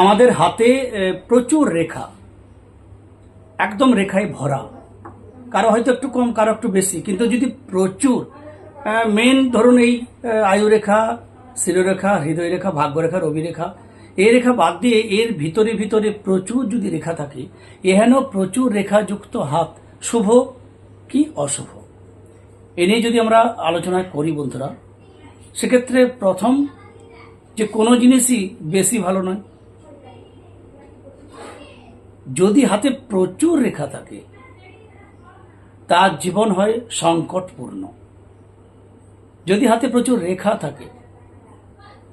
আমাদের হাতে প্রচুর রেখা। একদম রেখায় ভরা। কারও হয়তো একটু কম, কারও একটু বেশি। কিন্তু যদি প্রচুর মেন ধরুন এই আয়ুরেখা শিরোরেখা হৃদয় রেখা ভাগ্যরেখা, রবিরেখা, এই রেখা বাদ দিয়ে এর ভিতরে ভিতরে প্রচুর যদি রেখা থাকে, এহেন প্রচুর রেখাযুক্ত হাত, শুভ কি অশুভ? এ নিয়ে যদি আমরা আলোচনা করি বন্ধুরা, সেক্ষেত্রে প্রথম যে কোনো জিনিসই বেশি ভালো নয়। যদি হাতে প্রচুর রেখা থাকে, তার জীবন হয় সংকটপূর্ণ। যদি হাতে প্রচুর রেখা থাকে,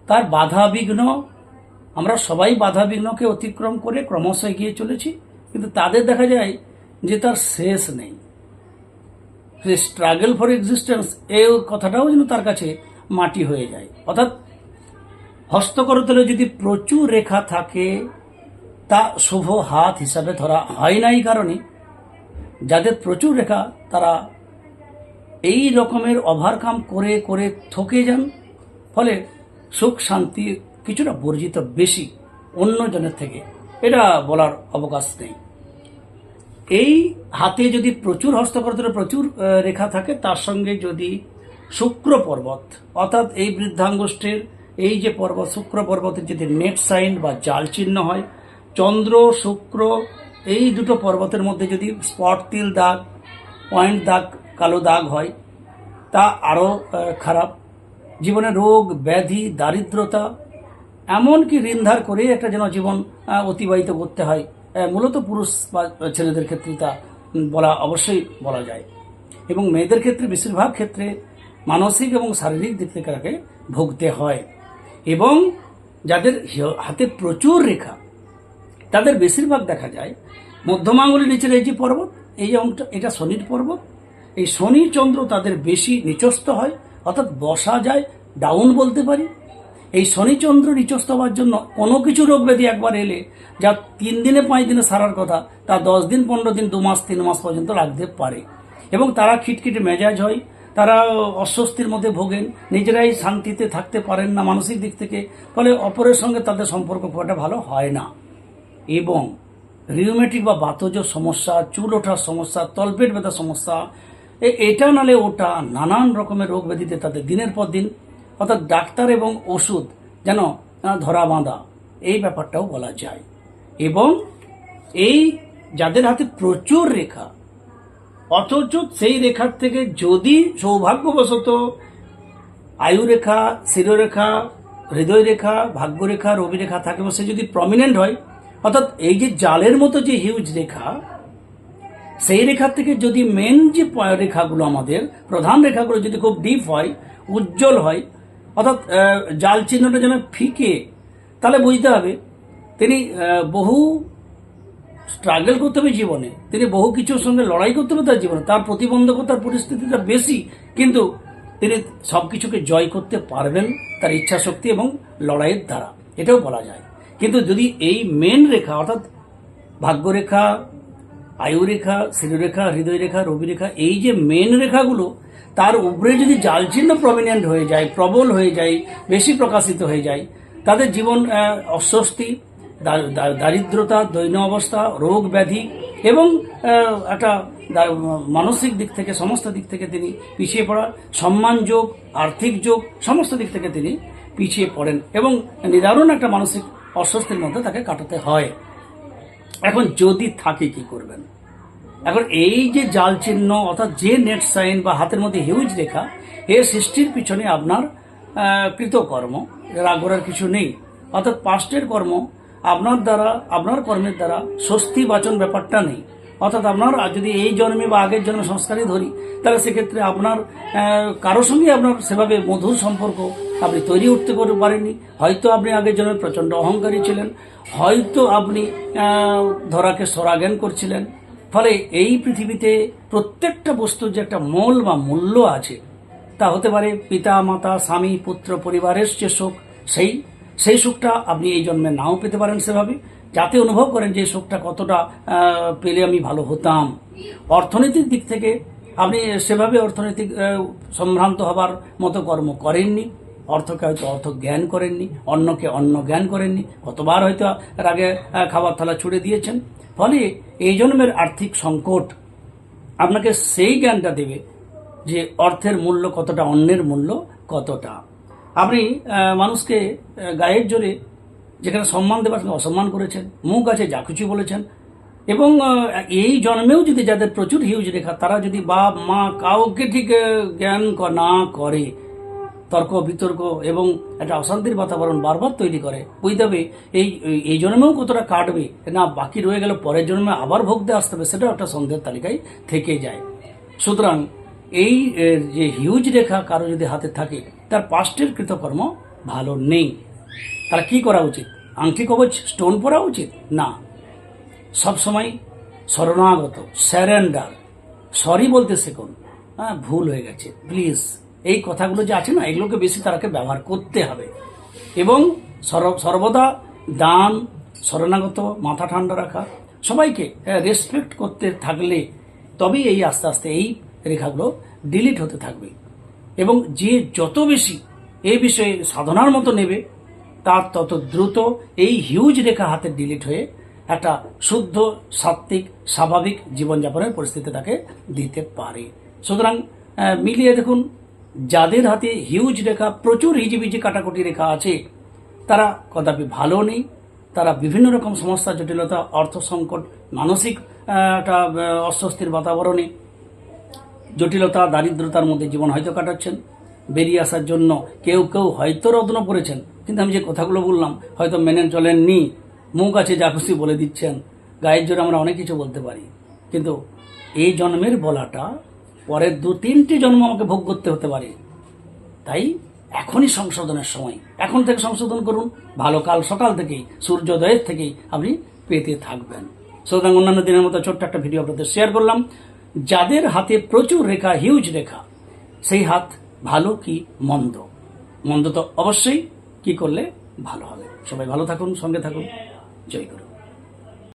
তার বাধা বিঘ্ন, আমরা সবাই বাধা বিঘ্নকে অতিক্রম করে ক্রমশ এগিয়ে চলেছি, কিন্তু তাদের দেখা যায় যে তার শেষ নেই। সে স্ট্রাগল ফর এক্সিস্টেন্স এই কথাটাও যেন তার কাছে মাটি হয়ে যায়। অর্থাৎ হস্তকরতলে যদি প্রচুর রেখা থাকে তা শুভ হাত হিসাবে ধরা হয় না এই কারণে। যাদের প্রচুর রেখা, তারা এই রকমের ওভারকাম করে করে থকে যান। ফলে সুখ শান্তি কিছুটা বর্জিত বেশি অন্যজনের থেকে। এটা বলার অবকাশ নেই। এই হাতে যদি প্রচুর হস্তকরতলে প্রচুর রেখা থাকে, তার সঙ্গে যদি শুক্র পর্বত, অর্থাৎ এই বৃদ্ধাঙ্গুষ্ঠের এই যে পর্বত, শুক্র পর্বতের যদি নেট সাইন বা জাল চিহ্ন হয় চন্দ্র, শুক্র, এই দুটো পর্বতের মধ্যে যদি স্পট তিল দাগ, পয়েন্ট দাগ, কালো দাগ হয়, তা আরও খারাপ। জীবনে রোগ, ব্যাধি, দারিদ্রতা, এমনকি ঋণধার করে একটা যেন জীবন অতিবাহিত করতে হয় মূলত পুরুষ বা ছেলেদের ক্ষেত্রে তা বলা, অবশ্যই বলা যায়। এবং মেয়েদের ক্ষেত্রে, বেশিরভাগ ক্ষেত্রে মানসিক এবং শারীরিক দিক থেকে ভুগতে হয়। এবং যাদের হাতে প্রচুর রেখা তাদের বেশিরভাগ দেখা যায় মধ্যমাঙ্গলের নিচের এই যে পর্বত, এই অংশটা এটা শনির পর্বত। এই শনি চন্দ্র তাদের বেশি নিচস্থ হয়, অর্থাৎ বসা যায় ডাউন বলতে পারি। এই শনিচন্দ্র নিচস্থ হওয়ার জন্য কোনো কিছু রোগ ব্যাধি একবার এলে, যা তিন দিনে, পাঁচ দিনে সারার কথা, তা দশ দিন, পনেরো দিন, দু মাস, তিন মাস পর্যন্ত লাগতে পারে। এবং তারা খিটখিটে মেজাজ হয়, তারা অস্বস্তির মধ্যে ভোগেন, নিজেরাই শান্তিতে থাকতে পারেন না মানসিক দিক থেকে, ফলে অপরের সঙ্গে তাদের সম্পর্ক খুব একটা ভালো হয় না। এবং রিউমেটিক বা বাতজ সমস্যা চুল ওঠার সমস্যা, তলপেট ব্যথার সমস্যা এটা নালে ওটা নানান রকমের রোগ ব্যাধিতে তাদের দিনের পর দিন, অর্থাৎ ডাক্তার এবং ওষুধ যেন ধরা বাঁধা, এই ব্যাপারটাও বলা যায়। এবং এই যাদের হাতে প্রচুর রেখা, অথচ সেই রেখার থেকে যদি সৌভাগ্যবশত আয়ুরেখা শিরোরেখা, হৃদয় রেখা ভাগ্যরেখা রবি রেখা থাকে সে যদি প্রমিনেন্ট হয় অর্থাৎ এই যে জালের মতো যে হিউজ রেখা, সেই রেখার থেকে যদি মেন যে রেখাগুলো আমাদের, প্রধান রেখাগুলো যদি খুব ডিপ হয়, উজ্জ্বল হয়, অর্থাৎ জাল চিহ্নটা যেন ফিকে, তাহলে বুঝতে হবে তিনি বহু স্ট্রাগল করতে হবে জীবনে। তিনি বহু কিছুর সঙ্গে লড়াই করতে হবে তার জীবনে। তার প্রতিবন্ধকতার পরিস্থিতিটা বেশি, কিন্তু তিনি সব কিছুকে জয় করতে পারবেন তার ইচ্ছা শক্তি এবং লড়াইয়ের দ্বারা। এটাও বলা যায়। কিন্তু যদি এই মেন রেখা, অর্থাৎ ভাগ্যরেখা, আয়ুরেখা শিরোরেখা হৃদয় রেখা রবি রেখা এই যে মেন রেখাগুলো, তার উপরে যদি জাল চিহ্ন প্রমিনেন্ট হয়ে যায়, প্রবল হয়ে যায়, বেশি প্রকাশিত হয়ে যায়, তাদের জীবন অস্বস্তি দারিদ্রতা, দৈন অবস্থা, রোগ ব্যাধি এবং একটা মানসিক দিক থেকে, সমস্ত দিক থেকে তিনি পিছিয়ে পড়া, সম্মান যোগ, আর্থিক যোগ, সমস্ত দিক থেকে তিনি পিছিয়ে পড়েন এবং নিদারুণ একটা মানসিক অস্বস্তির মধ্যে তাকে কাটাতে হয়। এখন যদি থাকে কি করবেন? এখন এই যে জাল চিহ্ন অর্থাৎ যে নেট সাইন বা হাতের মধ্যে হিউজ রেখা এর সৃষ্টির পিছনে আপনার কৃতকর্ম রাগ করার কিছু নেই। অর্থাৎ পাস্টের কর্ম আপনার দ্বারা, আপনার কর্মের দ্বারা স্বস্তি বাচন ব্যাপারটা নেই। অর্থাৎ আপনার যদি এই জন্মে বা আগের জন্মে সংস্কারই ধরি, তাহলে সেক্ষেত্রে আপনার কারোর সঙ্গে আপনার সেভাবে মধুর সম্পর্ক আপনি তৈরি উঠতে পারেননি। হয়তো আপনি আগের জন্য প্রচণ্ড অহংকারী ছিলেন। হয়তো আপনি ধরাকে সরাজ্ঞান করছিলেন। ফলে এই পৃথিবীতে প্রত্যেকটা বস্তুর যে একটা মূল বা মূল্য আছে, তা হতে পারে পিতা, মাতা, স্বামী, পুত্র পরিবারের যে সুখ, সেই সেই সুখটা আপনি এই জন্মে নাও পেতে পারেন সেভাবে, যাতে অনুভব করেন যে সুখটা কতটা পেলে আমি ভালো হতাম। অর্থনৈতিক দিক থেকে আপনি সেভাবে অর্থনৈতিক সম্ভ্রান্ত হবার মতো কর্ম করেননি। অর্থকে হয়তো অর্থ জ্ঞান করেননি, অন্যকে অন্ন জ্ঞান করেননি, কতবার হয়তো এর আগে খাবার থালা ছুড়ে দিয়েছেন। ফলে এই জন্মের আর্থিক সংকট আপনাকে সেই জ্ঞানটা দেবে যে অর্থের মূল্য কতটা, অন্যের মূল্য কতটা। আপনি মানুষকে গায়ের জোরে যেখানে সম্মান দেবার সঙ্গে অসম্মান করেছেন, মুখ আছে যা কিছু বলেছেন, এবং এই জন্মেও যদি যাদের প্রচুর হিউজ রেখা, তারা যদি বাপ, মা কাউকে ঠিক জ্ঞান না করে তর্ক, বিতর্ক এবং একটা অশান্তির বাতাবরণ বারবার তৈরি করে। বুঝতে হবে, এই, এই- জন্মেও কতটা কাটবে, না বাকি রয়ে গেল পরের জন্মে আবার ভোগতে আসতে হবে, সেটাও একটা সন্দেহের তালিকায় থেকে যায়। সুতরাং এই যে হিউজ রেখা কারও যদি হাতে থাকে, তার পাস্টের কৃতকর্ম ভালো নেই। তার কি করা উচিত? আংটি কবচ স্টোন পরা উচিত? না। সবসময় শরণাগত স্যারেন্ডার সরি বলতে শেখুন। হ্যাঁ ভুল হয়ে গেছে প্লিজ এই কথাগুলো যে আছে না, এগুলোকে বেশি তারাকে ব্যবহার করতে হবে। এবং সর- সর্বদা দান, শরণাগত, মাথা ঠান্ডা রাখা, সবাইকে রেসপেক্ট করতে থাকলে তবেই এই আস্তে আস্তে এই রেখাগুলো ডিলিট হতে থাকবে। এবং যে যত বেশি এই বিষয়ে সাধনার মতো নেবে, তার তত দ্রুত এই হিউজ রেখা হাতে ডিলিট হয়ে একটা শুদ্ধ, সাত্ত্বিক, স্বাভাবিক জীবনযাপনের পরিস্থিতি তাকে দিতে পারে। সুতরাং মিলিয়ে দেখুন যাদের হাতে হিউজ রেখা, প্রচুর হিজিবিজি কাটাকুটি রেখা আছে, তারা কদাপি ভালো নেই। তারা বিভিন্ন রকম সমস্যা, জটিলতা, অর্থ সংকট, মানসিক একটা অস্বস্তির বাতাবরণে জটিলতা, দারিদ্রতার মধ্যে জীবন হয়তো কাটাচ্ছেন। বেরিয়ে আসার জন্য কেউ কেউ হয়তো রত্ন করেছেন কিন্তু আমি যে কথাগুলো বললাম, হয়তো মেনে চলেননি। মুখ আছে যা খুশি বলে দিচ্ছেন। গায়ের জোরে আমরা অনেক কিছু বলতে পারি। কিন্তু এই জন্মের বলাটা পরের দু তিনটি জন্ম আমাকে ভোগ করতে হতে পারে। তাই এখনই সংশোধনের সময়। এখন থেকে সংশোধন করুন। ভালো কাল সকাল থেকেই, সূর্যোদয়ের থেকেই আপনি পেতে থাকবেন। সুতরাং অন্যান্য দিনের মতো ছোট্ট একটা ভিডিও আপনাদের শেয়ার করলাম। যাদের হাতে প্রচুর রেখা হিউজ রেখা, সেই হাত ভালো কি মন্দ? মন্দ তো অবশ্যই। কি করলে ভালো হবে? সবাই ভালো থাকুন, সঙ্গে থাকুন। জয় করুন